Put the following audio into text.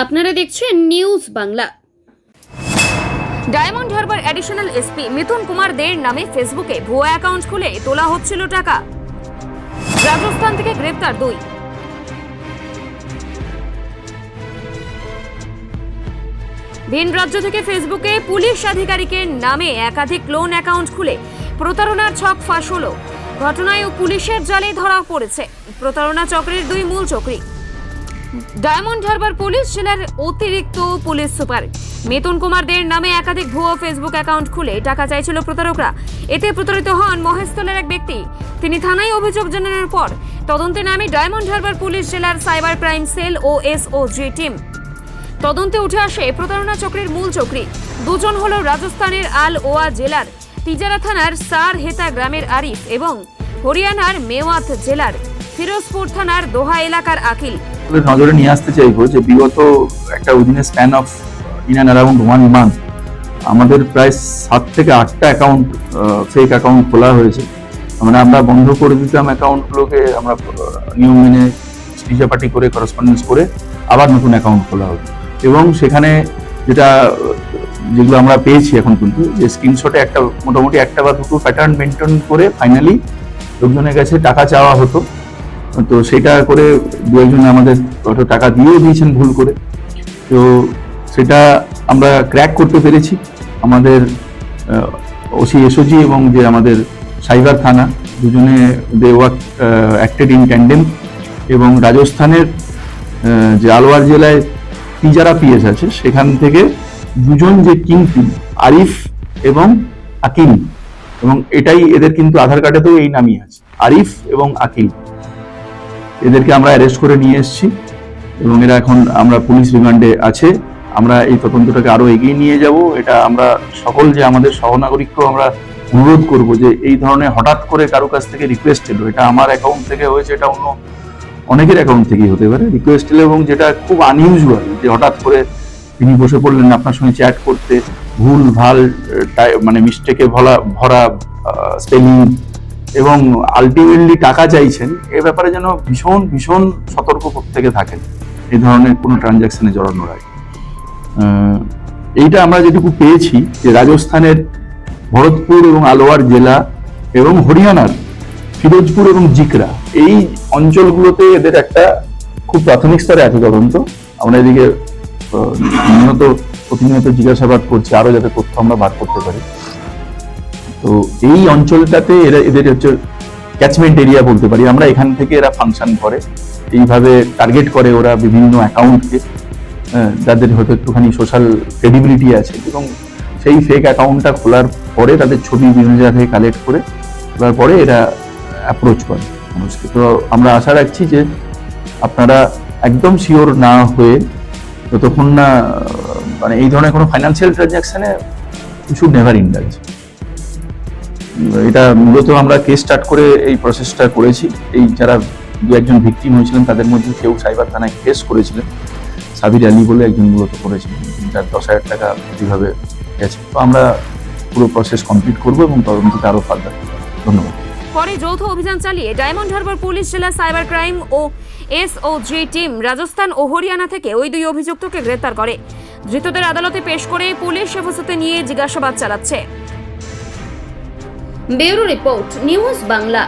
আপনারা দেখছেন news Bangla. Diamond Harbour additional SP Mithun Kumar দের নামে ফেসবুকে ভুয়া অ্যাকাউন্ট খুলে তোলা হচ্ছিল টাকা। রাজস্থান থেকে গ্রেপ্তার দুই। ভিন রাজ্য থেকে ফেসবুকে পুলিশ আধিকারিকের নামে একাধিক লোন অ্যাকাউন্ট খুলে প্রতারণার ছক ফাঁস হলো। ঘটনায় পুলিশের জালে ধরা পড়েছে। প্রতারণা চক্রের দুই মূল চক্রী। ডায়মন্ড হারবার পুলিশ জেলার অতিরিক্ত পুলিশ সুপার। মিথুন কুমার দের নামে একাধিক ভুয়ো ফেসবুক অ্যাকাউন্ট খুলে টাকা চাইছিল প্রতারকরা। এতে প্রতারিত হন মহেশতলের এক ব্যক্তি। তিনি থানায় অভিযোগ জানানোর পর তদন্তে নামে ডায়মন্ড হারবার পুলিশ জেলার সাইবার ক্রাইম সেল ও এসওজি টিম। তদন্তে উঠে আসে প্রতারণা চক্রের মূল চক্রী। দুজন হল রাজস্থানের আল ওয়া জেলার, তিজারা থানার সার হেতা গ্রামের আরিফ এবং হরিয়ানার মেওয়াত জেলার, ফিরোজপুর থানার দোহা এলাকার আকিল। আপনাদের নজরে নিয়ে আসতে চাইব যে বিগত একটা within span of in and around one month আমাদের প্রায় সাত থেকে আটটা অ্যাকাউন্ট ফেক অ্যাকাউন্ট খোলা হয়েছে। মানে আমরা বন্ধ করে দিতাম অ্যাকাউন্টগুলোকে আমরা নিয়ম মেনে চিঠিচাপাটি করে করসপন্ডেন্স করে আবার নতুন অ্যাকাউন্ট খোলা হতো এবং সেখানে যেটা, যেগুলো আমরা পেয়েছি এখন কিন্তু, যে স্ক্রিনশটে একটা, মোটামুটি একটা বা দুটো প্যাটার্ন মেনটেন করে ফাইনালি লোকজনের কাছে টাকা চাওয়া হতো। তো সেটা করে দু একজন আমাদের হয়তো টাকা দিয়েও দিয়েছেন ভুল করে। তো সেটা আমরা ক্র্যাক করতে পেরেছি। আমাদের ওসি এসওজি এবং যে আমাদের সাইবার থানা দুজনে they work acted in tandem এবং রাজস্থানের যে আলোয়ার জেলায় তিজারা পিএস আছে, সেখান থেকে দুজন যে কিং আরিফ এবং আকিল এবং এটাই এদের কিন্তু আধার কার্ডেতেও এই নামই আছে, আরিফ এবং আকিল। এদেরকে আমরা অ্যারেস্ট করে নিয়ে এসেছি এবং এরা এখন আমরা পুলিশ রিমান্ডে আছে। আমরা এই তদন্তটাকে আরও এগিয়ে নিয়ে যাব। এটা আমরা সকল যে আমাদের সহনাগরিককেও আমরা অনুরোধ করব যে এই ধরনের হঠাৎ করে কারও কাছ থেকে রিকোয়েস্ট এলো, এটা আমার অ্যাকাউন্ট থেকে হয়েছে, এটা অন্য অনেকের অ্যাকাউন্ট থেকেই হতে পারে। রিকোয়েস্ট এলো এবং যেটা খুব আনইউজুয়াল যে হঠাৎ করে তিনি বসে পড়লেন আপনার সঙ্গে চ্যাট করতে, ভুল, ভালো মানে মিস্টেকে ভরা ভরা স্পেলিং এবং আলটিমেটলি টাকা চাইছেন, এ ব্যাপারে যেন ভীষণ ভীষণ সতর্ক প্রত্যেকে থাকেন এই ধরনের কোনো ট্রানজাকশনে জড়ানোর আগে। এইটা আমরা যেটুকু পেয়েছি যে রাজস্থানের ভরতপুর এবং আলোয়ার জেলা এবং হরিয়ানার ফিরোজপুর এবং জিকরা, এই অঞ্চলগুলোতে এদের একটা খুব প্রাথমিক স্তরে আছে তদন্ত। আমরা এদিকে নিয়মিত প্রতিনিয়ত জিজ্ঞাসাবাদ করছি, আরও যাতে তথ্য আমরা বার করতে পারি। তো এই অঞ্চলটাতে এরা এদের হচ্ছে ক্যাচমেন্ট এরিয়া বলতে পারি। আমরা এখান থেকে এরা ফাংশন করে। এইভাবে টার্গেট করে ওরা বিভিন্ন অ্যাকাউন্টকে যাদের হয়তো একটুখানি সোশ্যাল ক্রেডিবিলিটি আছে এবং সেই ফেক অ্যাকাউন্টটা খোলার পরে তাদের ছবি বিভিন্ন জায়গা থেকে কালেক্ট করে তোলার পরে এরা অ্যাপ্রোচ করে মানুষকে। তো আমরা আশা রাখছি যে আপনারা একদম শিওর না হয়ে যতক্ষণ না মানে এই ধরনের কোনো ফাইন্যান্সিয়াল ট্রানজ্যাকশনে শুড নেভার ইন্ডালজ এটা মূলত আমরা কেস স্টার্ট করে এই প্রসেসটা করেছি। এই যারা দু একজন ভিকটিম হয়েছিলেন, তাদের মধ্যে কেউ সাইবার থানায় কেস করেছিলেন। সাবির আলী বলে একজন মূলত করেছিলেন। যার দশ হাজার টাকা প্রতিভাবে গেছে। তো আমরা পুরো প্রসেস কমপ্লিট করব এবং তদন্তকে আরও ফার্দার ধন্যবাদ। পরে যৌথ অভিযান চালিয়ে ডায়মন্ড হারবার পুলিশ জেলা সাইবার ক্রাইম ও S O SOG team Rajasthan ও হরিয়ানা থেকে ওই দুই অভিযুক্তকে গ্রেপ্তার করে। ধৃতদের আদালতে পেশ করে পুলিশ হেফাজতে নিয়ে জিজ্ঞাসাবাদ চালাচ্ছে। Bureau report news Bangla.